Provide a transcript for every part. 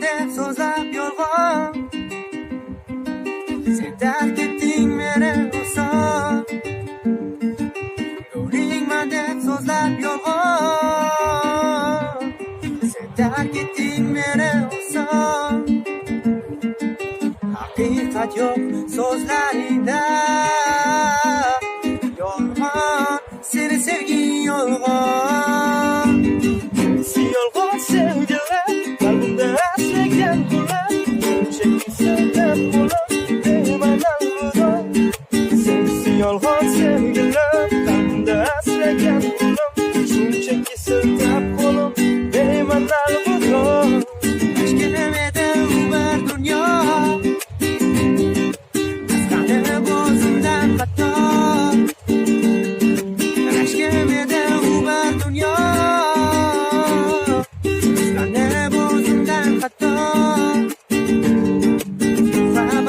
Deb so'zlab yolg'on Sen tark etding meni oson Ko'rmayman deb so'zlab yolg'on Sen tark etding meni oson Haqiqat yo'q so'zlaringda Yolg'on seni sevging yolg'on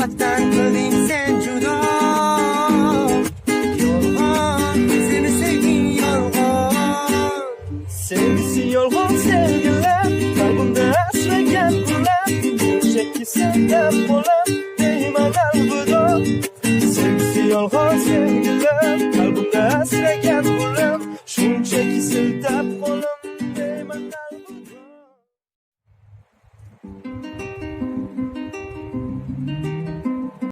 uzaktan kalayım sen cuda Yorgan. Sevgiler Kalbimde esregen bulan Diyecek ki senden bulan Değme kalbına Sevgisi yorgan sevgiler